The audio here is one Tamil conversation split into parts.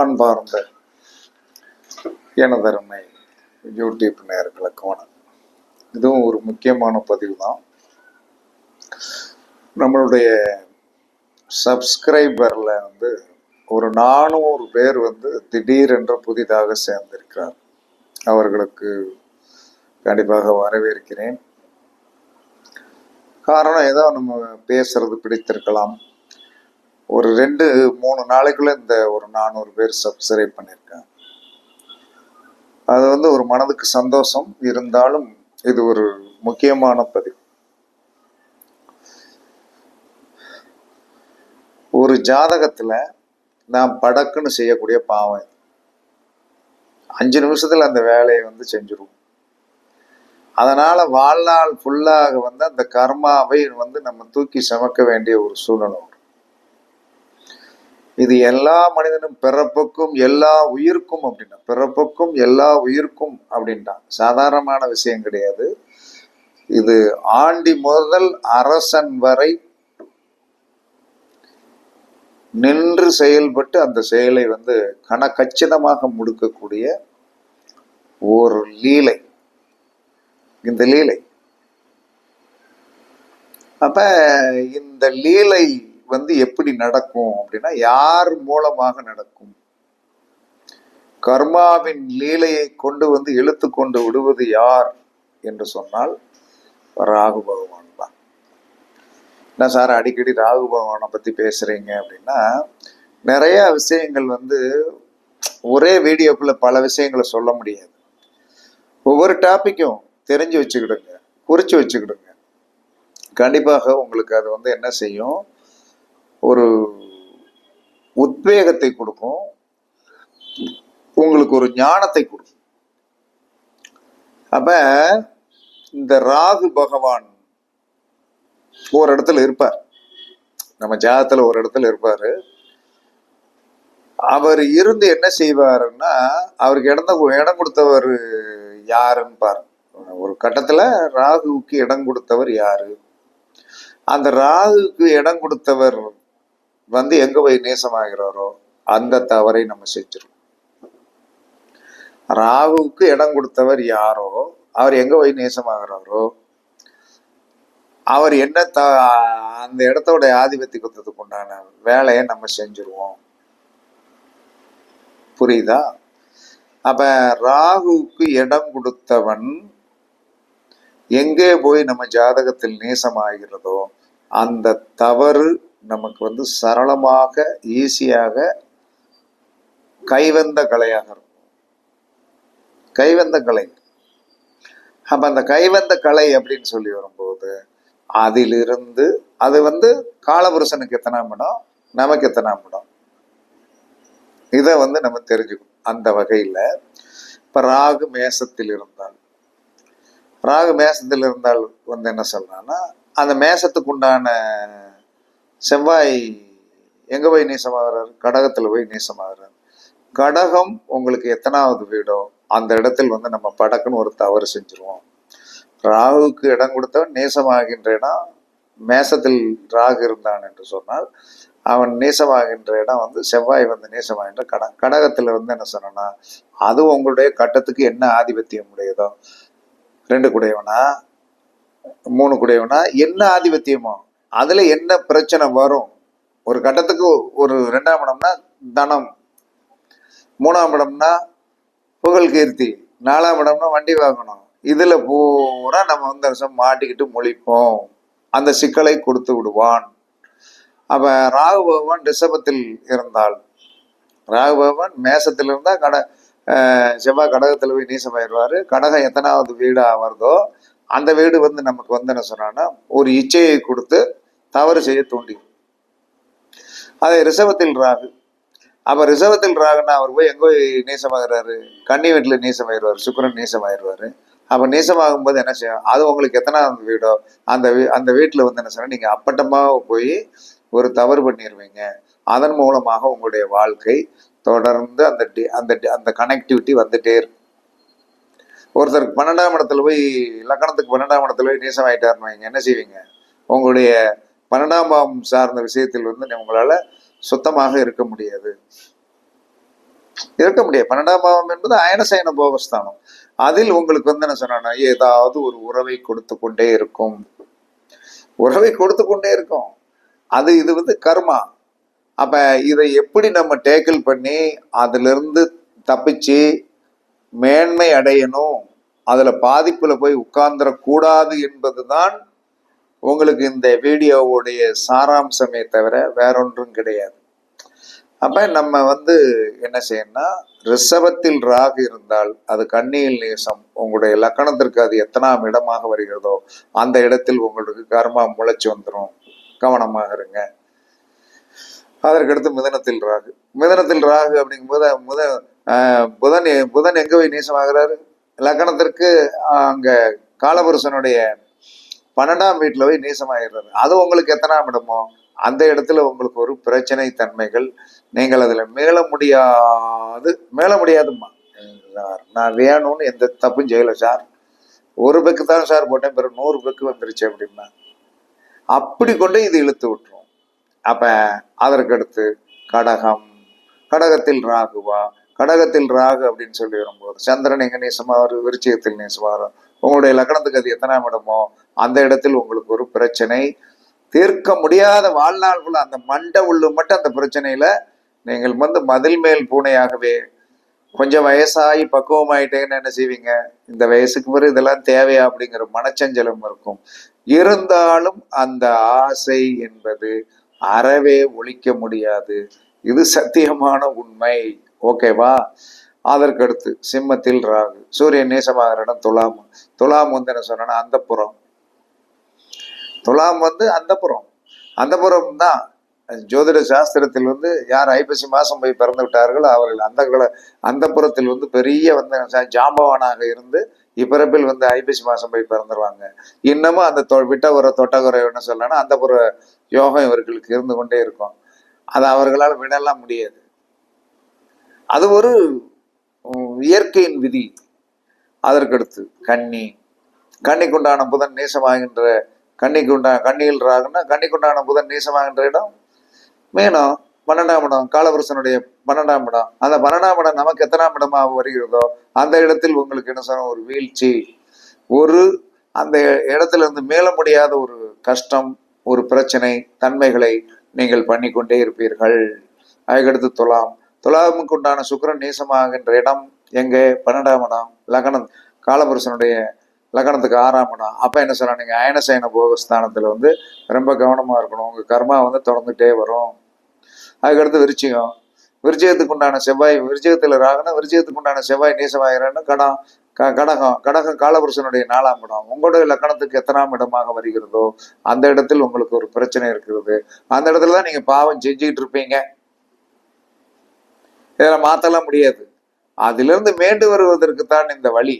அன்பார்ந்த எனதருமை யூடியூப் நேர்களுக்கு வணக்கம். இதுவும் ஒரு முக்கியமான பதிவு தான் நம்மளுடைய சப்ஸ்கிரைபரில் வந்து ஒரு நானூறு பேர் வந்து திடீரென்று புதிதாக சேர்ந்திருக்கிறார். அவர்களுக்கு கண்டிப்பாக வரவேற்கிறேன். காரணம் ஏதோ நம்ம பேசுறது பிடித்திருக்கலாம். ஒரு ரெண்டு மூணு நாளைக்குள்ள இந்த ஒரு நானூறு பேர் சப்ஸ்கிரைப் பண்ணியிருக்காங்க. அது வந்து ஒரு மனதுக்கு சந்தோஷம். இருந்தாலும் இது ஒரு முக்கியமான பதிவு. ஒரு ஜாதகத்துல நாம் படக்குன்னு செய்யக்கூடிய பாவம் இது. அஞ்சு நிமிஷத்துல அந்த வேலையை வந்து செஞ்சிருவோம். அதனால வாழ்நாள் ஃபுல்லாக வந்து அந்த கர்மாவை வந்து நம்ம தூக்கி சமைக்க வேண்டிய ஒரு சூழ்நிலை இது எல்லா மனிதனும் பிறப்புக்கும் எல்லா உயிருக்கும் அப்படின்னா பிறப்புக்கும் எல்லா உயிருக்கும் அப்படின்ட்டான் சாதாரணமான விஷயம் கிடையாது. இது ஆண்டி முதல் அரசன் வரை நின்று செயல்பட்டு அந்த செயலை வந்து கணக்கச்சிதமாக முடுக்கக்கூடிய ஒரு லீலை. இந்த லீலை. அப்ப இந்த லீலை வந்து எப்படி நடக்கும் அப்படின்னா யார் மூலமாக நடக்கும்? கர்மாவின் லீலையை கொண்டு வந்து இழுத்து கொண்டு விடுவது யார் என்று சொன்னால் ராகு பகவான் தான். என்ன சார் அடிக்கடி ராகு பகவானை பத்தி பேசுறீங்க அப்படின்னா நிறைய விஷயங்கள் வந்து ஒரே வீடியோக்குள்ள பல விஷயங்களை சொல்ல முடியாது. ஒவ்வொரு டாப்பிக்கும் தெரிஞ்சு வச்சுக்கிடுங்க குறிச்சு வச்சுக்கிடுங்க. கண்டிப்பாக உங்களுக்கு அது வந்து என்ன செய்யும்? உத்வேகத்தை கொடுக்கும். உங்களுக்கு ஒரு ஞானத்தை கொடுக்கும். அப்ப இந்த ராகு பகவான் ஒரு இடத்துல இருப்பார். நம்ம ஜாதத்துல ஒரு இடத்துல இருப்பாரு. அவர் இருந்து என்ன செய்வாருன்னா அவருக்கு இடம் இடம் கொடுத்தவர் யாருன்னு பாரு ஒரு கட்டத்துல ராகுவுக்கு இடம் கொடுத்தவர் யாரு? அந்த ராகுக்கு இடம் கொடுத்தவர் வந்து எங்க போய் நேசமாகிறாரோ அந்த தவறை நம்ம செஞ்சிருவோம். ராகுவுக்கு இடம் கொடுத்தவர் யாரோ அவர் எங்க போய் நேசமாகிறாரோ அவர் என்ன த அந்த இடத்தோட ஆதிபத்தியத்துக்கு உண்டான வேலையை நம்ம செஞ்சிருவோம். புரியுதா? அப்ப ராகுவுக்கு இடம் கொடுத்தவன் எங்கே போய் நம்ம ஜாதகத்தில் நேசமாகிறதோ அந்த தவறு நமக்கு வந்து சரளமாக ஈஸியாக கைவந்த கலையாக இருக்கும். கைவந்த கலை. அப்போ அந்த கைவந்த கலை அப்படின்னு சொல்லி வரும்போது அதிலிருந்து அது வந்து காலபுருஷனுக்கு எத்தனாம் இடம் நமக்கு எத்தனாம் இடம் இதை வந்து நம்ம தெரிஞ்சுக்கணும். அந்த வகையில இப்ப ராகு மேசத்தில் இருந்தால் ராகு மேசத்தில் இருந்தால் வந்து என்ன சொல்கிறான்னா அந்த மேசத்துக்கு உண்டான செவ்வாய் எங்க போய் நேசமாகிறார்? கடகத்துல போய் நேசமாகிறார். கடகம் உங்களுக்கு எத்தனாவது வீடோ அந்த இடத்தில் வந்து நம்ம படக்குன்னு ஒரு தவறு செஞ்சிருவோம். ராகுவுக்கு இடம் கொடுத்தவன் நேசமாகின்ற இடம் மேசத்தில் ராகு இருந்தான் என்று சொன்னால் அவன் நேசமாகின்ற இடம் வந்து செவ்வாய் வந்து நேசமாகின்ற கட கடகத்துல வந்து என்ன சொன்னா அது உங்களுடைய கட்டத்துக்கு என்ன ஆதிபத்தியம் உடையதோ? ரெண்டு குடையவனா? மூணு குடையவனா? என்ன ஆதிபத்தியமோ? அதுல என்ன பிரச்சனை வரும்? ஒரு கட்டத்துக்கு ஒரு ரெண்டாம் இடம்னா தனம் மூணாம் இடம்னா புகழ் கீர்த்தி நாலாம் இடம்னா வண்டி வாங்கணும் இதுல பூரா நம்ம வந்து வருஷம் மாட்டிக்கிட்டு முழிப்போம். அந்த சிக்கலை கொடுத்து விடுவான். அப்ப ராகு பகவான் ரிஷபத்தில் இருந்தால் ராகு பகவான் மேசத்தில் இருந்தா கட செவ்வாய் கடகத்தில் போய் நீசமாயிருவாரு கடகம் எத்தனாவது வீடாக வருதோ அந்த வீடு வந்து நமக்கு வந்து என்ன சொன்னான்னா ஒரு இச்சையை கொடுத்து தவறு செய்ய தூண்டி அதை ரிசவத்தில் ராகு. அப்ப ரிசவத்தில் ராகுன்னா அவர் போய் எங்கோ போய் நீசமாகிறாரு கன்னி வீட்டுல நீசமாயிருவாரு சுக்கிரன் நீசமாயிருவாரு அப்ப நீசமாகும் போது என்ன செய்யும் அது உங்களுக்கு எத்தனாவது வீடோ அந்த வீ அந்த வீட்டுல வந்து என்ன சொன்னா நீங்க அப்பட்டமாக போய் ஒரு தவறு பண்ணிடுவீங்க அதன் மூலமாக உங்களுடைய வாழ்க்கை தொடர்ந்து அந்த டி- அந்த டி- அந்த கனெக்டிவிட்டி வந்துட்டே இருக்கும். ஒருத்தருக்கு பன்னெண்டாம் இடத்துல போய் லக்கணத்துக்கு பன்னெண்டாம் இடத்துல போய் நீசம் ஆயிட்டாருன்னு வைங்க. என்ன செய்வீங்க? உங்களுடைய பன்னெண்டாம் பாவம் சார்ந்த விஷயத்தில் வந்து உங்களால சுத்தமாக இருக்க முடியாது. இருக்க முடியாது. பன்னெண்டாம் பாவம் என்பது அயனசயன போகஸ்தானம். அதில் உங்களுக்கு வந்து என்ன சொன்னா ஏதாவது ஒரு உறவை கொடுத்து கொண்டே இருக்கும். உறவை கொடுத்து கொண்டே இருக்கும். அது இது வந்து கர்மா. அப்ப இதை எப்படி நம்ம டேக்கிள் பண்ணி அதுல இருந்து தப்பிச்சு மேன்மை அடையணும். அதில் பாதிப்பில் போய் உட்கார்ந்துடக்கூடாது என்பதுதான் உங்களுக்கு இந்த வீடியோவுடைய சாராம்சமே தவிர வேறொன்றும் கிடையாது. அப்போ நம்ம வந்து என்ன செய்யணும்னா ரிஷபத்தில் ராகு இருந்தால் அது கண்ணியில் நேசம் உங்களுடைய லக்கணத்திற்கு அது எத்தனாம் இடமாக வருகிறதோ அந்த இடத்தில் உங்களுக்கு கர்மா முளைச்சி வந்துடும் கவனமாக இருங்க. அதற்கடுத்து மிதனத்தில் ராகு. மிதனத்தில் ராகு அப்படிங்கும்போது முத புதன் புதன் எங்க போய் நீசமாகிறாரு? லக்கணத்திற்கு அங்கே அங்க காலபுருஷனுடைய பன்னெண்டாம் வீட்டில் போய் நீசமாகிறாரு. அது உங்களுக்கு எத்தனாம் இடமோ? அந்த இடத்துல உங்களுக்கு ஒரு பிரச்சனை தன்மைகள் நீங்கள் அதில் மேல முடியாது. மேல முடியாதும்மா. சார், நான் வேணும்னு எந்த தப்பும் செய்யல சார். ஒரு பெக்கு தான் சார் போட்டேன் பிறகு நூறு பெக்கு வந்துருச்சு அப்படின்னா. அப்படி கொண்டு இது இழுத்து விட்டுரும். அப்போ அதற்கடுத்து கடகம் கடகத்தில் ராகுவா கடகத்தில் ராகு அப்படின்னு சொல்லி வரும்போது சந்திரன் எங்க நேசமாறு வரும் விருச்சிகத்தில் நேசமா உங்களுடைய லக்னத்துக்கு அது எத்தனாம் இடமோ அந்த இடத்தில் உங்களுக்கு ஒரு பிரச்சனை. தீர்க்க முடியாத வாழ்நாள்குள்ள அந்த மண்டை உள்ளு மட்டும் அந்த பிரச்சனையில நீங்கள் வந்து மதில் மேல் பூனையாகவே கொஞ்சம் வயசாகி பக்குவமாயிட்டேன்னு என்ன செய்வீங்க? இந்த வயசுக்கு பிறகு இதெல்லாம் தேவையா அப்படிங்கிற மனச்சஞ்சலம் இருக்கும். இருந்தாலும் அந்த ஆசை என்பது அறவே ஒழிக்க முடியாது. இது சத்தியமான உண்மை. ஓகேவா? அதற்கடுத்து சிம்மத்தில் ராகு. சூரியன் நேசமாகிற இடம் துலாம். துலாம் வந்து என்ன சொன்னா அந்த புறம் துலாம் வந்து அந்த புறம் அந்த புறம் தான் ஜோதிட சாஸ்திரத்தில் வந்து யார் ஐப்பசி மாசம் போய் பிறந்து விட்டார்களோ அவர்கள் அந்த அந்த புறத்தில் வந்து பெரிய வந்து ஜாம்பவானாக இருந்து இப்பிறப்பில் வந்து ஐப்பசி மாசம் போய் பிறந்துருவாங்க. இன்னமும் அந்த தொ விட்டகுறை தொட்டகுறை என்ன சொல்லணும்னா அந்த புற யோகம் இவர்களுக்கு இருந்து கொண்டே இருக்கும். அதை அவர்களால் விடலாம் முடியாது. அது ஒரு இயற்கையின் விதி. அதற்கடுத்து கன்னி. கன்னிக்குண்டான புதன் நேசமாகின்ற கன்னிக்குண்டா கண்ணியில் ராகுன்னா கன்னிக்குண்டான புதன் நேசமாகின்ற இடம் மீனம் பன்னெண்டாம் இடம் காலபுருஷனுடைய பன்னெண்டாம் இடம். அந்த பன்னெண்டாம் இடம் நமக்கு எத்தனாம் இடமாக வருகிறதோ அந்த இடத்தில் உங்களுக்கு என்ன சொல்ல ஒரு வீழ்ச்சி. ஒரு அந்த இடத்துல இருந்து மேல முடியாத ஒரு கஷ்டம் ஒரு பிரச்சனை தன்மைகளை நீங்கள் பண்ணிக்கொண்டே இருப்பீர்கள். அதுக்கடுத்து துலாம். துலாமுக்கு உண்டான சுக்கரன் நேசமாகின்ற இடம் எங்கே? பன்னெண்டாம் இடம் லக்னம் காலபுருஷனுடைய லக்னத்துக்கு ஆறாம் இடம். அப்போ என்ன சொல்லலாம் நீங்கள் அயனசயன போகஸ்தானத்தில் வந்து ரொம்ப கவனமாக இருக்கணும். உங்கள் கர்மா வந்து தொடர்ந்துகிட்டே வரும். அதுக்கடுத்து விருச்சிகம். விருச்சிகத்துக்கு உண்டான செவ்வாய் விருச்சிகத்துல ராகுனா விருச்சிகத்துக்கு உண்டான செவ்வாய் நேசமாகிறான்னு கடம் க- கடகம் கடகம் காலபுருஷனுடைய நாலாம் இடம். உங்களுடைய லக்கணத்துக்கு எத்தனாம் இடமாக வருகிறதோ அந்த இடத்தில் உங்களுக்கு ஒரு பிரச்சனை இருக்கிறது. அந்த இடத்துல தான் நீங்கள் பாவம் செஞ்சுக்கிட்டு இருப்பீங்க. இதில் மாற்றலாம் முடியாது. அதிலிருந்து மீண்டு வருவதற்கு தான் இந்த வழி.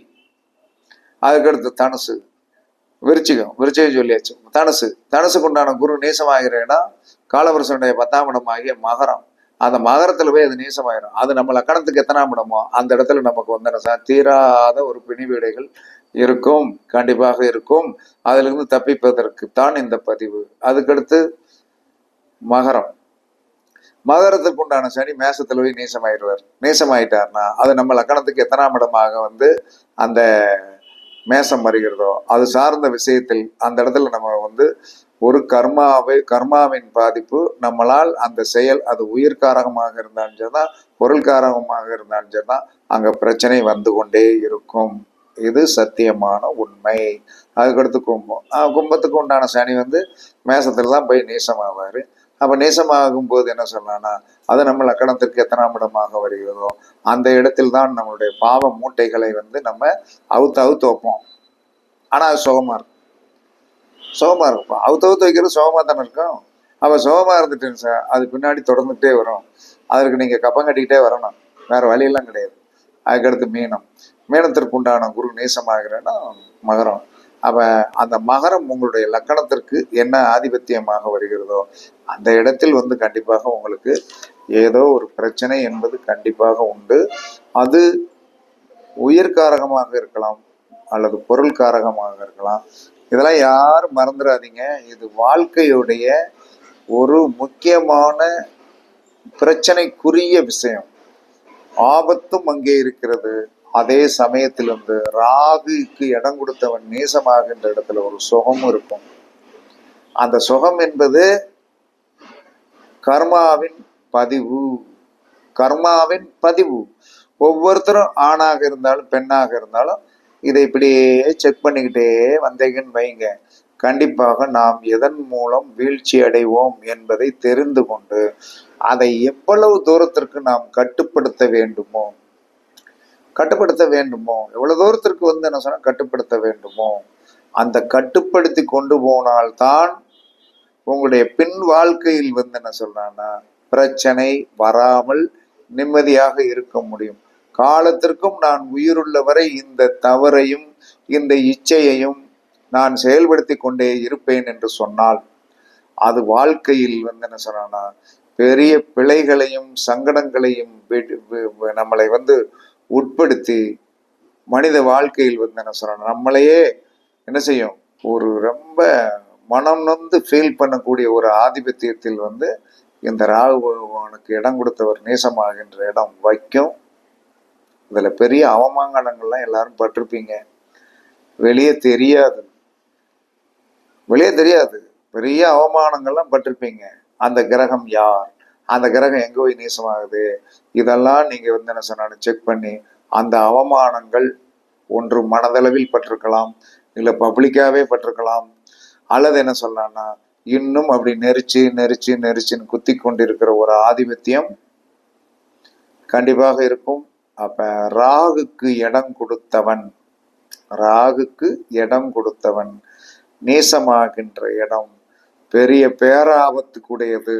அதுக்கடுத்து தனுசு. விருச்சிகம் விருச்சிகம் சொல்லியாச்சு. தனுசு தனுசுக்கு உண்டான குரு நேசமாகிற இடம் காலவரசனுடைய பத்தாம் இடமாகிய மகரம். அந்த மகரத்தில் போய் அது நேசமாயிரும். அது நம்ம லக்கணத்துக்கு எத்தனாம் இடமோ அந்த இடத்துல நமக்கு வந்து என்ன தீராத ஒரு பிணிவீடைகள் இருக்கும். கண்டிப்பாக இருக்கும். அதிலிருந்து தப்பிப்பதற்கு தான் இந்த பதிவு. அதுக்கடுத்து மகரம். மகரத்துக்கு உண்டான சனி மேசத்துல போய் நேசமாயிடுவார். நேசமாயிட்டார்னா அது நம்ம லக்கணத்துக்கு எத்தனாம் இடமாக வந்து அந்த மேசம் வருகிறதோ அது சார்ந்த விஷயத்தில் அந்த இடத்துல நம்ம வந்து ஒரு கர்மாவை கர்மாவின் பாதிப்பு நம்மளால் அந்த செயல் அது உயிர்காரகமாக இருந்தாலும் சரிதான் பொருள்காரகமாக இருந்தாலும் சரிதான் அங்க பிரச்சனை வந்து கொண்டே இருக்கும். இது சத்தியமான உண்மை. அதுக்கடுத்து கும்பம் கும்பத்துக்கு உண்டான சனி வந்து மேசத்துல தான் போய் நேசமாவாரு. அப்ப நேசமாகும் போது என்ன சொல்லலாம்னா அது நம்ம லக்கணத்திற்கு எத்தனாம் இடமாக வருகிறதோ அந்த இடத்தில் தான் நம்மளுடைய பாவ மூட்டைகளை வந்து நம்ம அவுத்து அவுத்து வைப்போம். ஆனா அது சுகமாக இருக்கும். சுகமாக இருக்கும். அவுத்து அவுத்து வைக்கிறது சுகமாக தானே இருக்கும்? அப்ப சுகமாக இருந்துட்டேன் சார். அது பின்னாடி தொடர்ந்துகிட்டே வரும். அதற்கு நீங்க கப்பம் கட்டிக்கிட்டே வரணும். வேற வழியெல்லாம் கிடையாது. அதுக்கடுத்து மீனம். மீனத்திற்கு உண்டான குரு நேசமாகிறேன்னா மகரம். அப்ப அந்த மகரம் உங்களுடைய லக்கணத்திற்கு என்ன ஆதிபத்தியமாக வருகிறதோ அந்த இடத்தில் வந்து கண்டிப்பாக உங்களுக்கு ஏதோ ஒரு பிரச்சனை என்பது கண்டிப்பாக உண்டு. அது உயிர்காரகமாக இருக்கலாம் அல்லது பொருள் காரகமாக இருக்கலாம். இதெல்லாம் யாரும் மறந்துடாதீங்க இது வாழ்க்கையுடைய ஒரு முக்கியமான பிரச்சனைக்குரிய விஷயம். ஆபத்தும் அங்கே இருக்கிறது. அதே சமயத்தில் வந்து ராகுக்கு இடம் கொடுத்தவன் நேசமாகின்ற இடத்துல ஒரு சுகம் இருக்கும். அந்த சுகம் என்பது கர்மாவின் பதிவு. கர்மாவின் பதிவு. ஒவ்வொருத்தரும் ஆணாக இருந்தாலும் பெண்ணாக இருந்தாலும் இதை இப்படியே செக் பண்ணிக்கிட்டே வந்தீங்கன்னு வைங்க. கண்டிப்பாக நாம் எதன் மூலம் வீழ்ச்சி அடைவோம் என்பதை தெரிந்து கொண்டு அதை எவ்வளவு தூரத்திற்கு நாம் கட்டுப்படுத்த வேண்டுமோ கட்டுப்படுத்த வேண்டுமோ? எவ்வளவு தூரத்திற்கு வந்து என்ன சொன்னா கட்டுப்படுத்த வேண்டுமோ? அந்த கட்டுப்படுத்தி கொண்டு போனால்தான் உங்களுடைய பின் வாழ்க்கையில் வந்து என்ன சொல்றான்னா பிரச்சனை வராமல் நிம்மதியாக இருக்க முடியும். காலத்திற்கும் நான் உயிருள்ள வரை இந்த தவறையும் இந்த இச்சையையும் நான் செயல்படுத்தி கொண்டே இருப்பேன் என்று சொன்னால் அது வாழ்க்கையில் வந்து என்ன சொன்னா பெரிய பிழைகளையும் சங்கடங்களையும் நம்மளை வந்து உட்படுத்தி மனித வாழ்க்கையில் வந்து என்ன சொல்றாங்க நம்மளையே என்ன செய்யும்? ஒரு ரொம்ப மனம் நொந்து ஃபீல் பண்ணக்கூடிய ஒரு ஆதிபத்தியத்தில் வந்து இந்த ராகு பகவானுக்கு இடம் கொடுத்தவர் நேசமாகின்ற இடம் வைக்கும் இதில் பெரிய அவமானங்கள்லாம் எல்லாரும் பட்டிருப்பீங்க. வெளியே தெரியாது. வெளியே தெரியாது. பெரிய அவமானங்கள்லாம் பட்டிருப்பீங்க. அந்த கிரகம் யார்? அந்த கிரகம் எங்க போய் நேசமாகுது இதெல்லாம் நீங்க வந்து என்ன சொன்னாலும் செக் பண்ணி அந்த அவமானங்கள் ஒன்று மனதளவில் பட்டிருக்கலாம் இல்லை பப்ளிக்காவே பட்டிருக்கலாம். அல்லது என்ன சொல்லலாம்னா இன்னும் அப்படி நெரிச்சு நெரிச்சு நெரிச்சின்னு குத்தி கொண்டிருக்கிற ஒரு ஆதிபத்தியம் கண்டிப்பாக இருக்கும். அப்ப ராகுக்கு இடம் கொடுத்தவன் ராகுக்கு இடம் கொடுத்தவன் நேசமாகின்ற இடம் பெரிய பேராபத்துக்குடையது.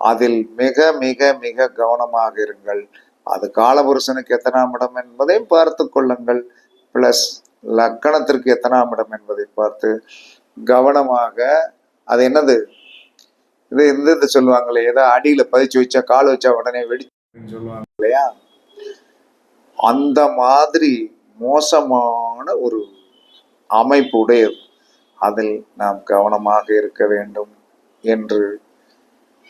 அதில் மிக மிக மிக கவனமாக இருங்கள். அது காலபுருஷனுக்கு எத்தனாம் இடம் என்பதையும் பார்த்து கொள்ளுங்கள். பிளஸ் லக்கணத்திற்கு எத்தனாம் இடம் என்பதை பார்த்து கவனமாக அது என்னது? இது இந்த இது சொல்லுவாங்களே ஏதோ அடியில பதிச்சு வச்சா கால் வச்சா உடனே வெடிச்சு சொல்லுவாங்க. இல்லையா? அந்த மாதிரி மோசமான ஒரு அமைப்பு உடையது. அதில் நாம் கவனமாக இருக்க வேண்டும் என்று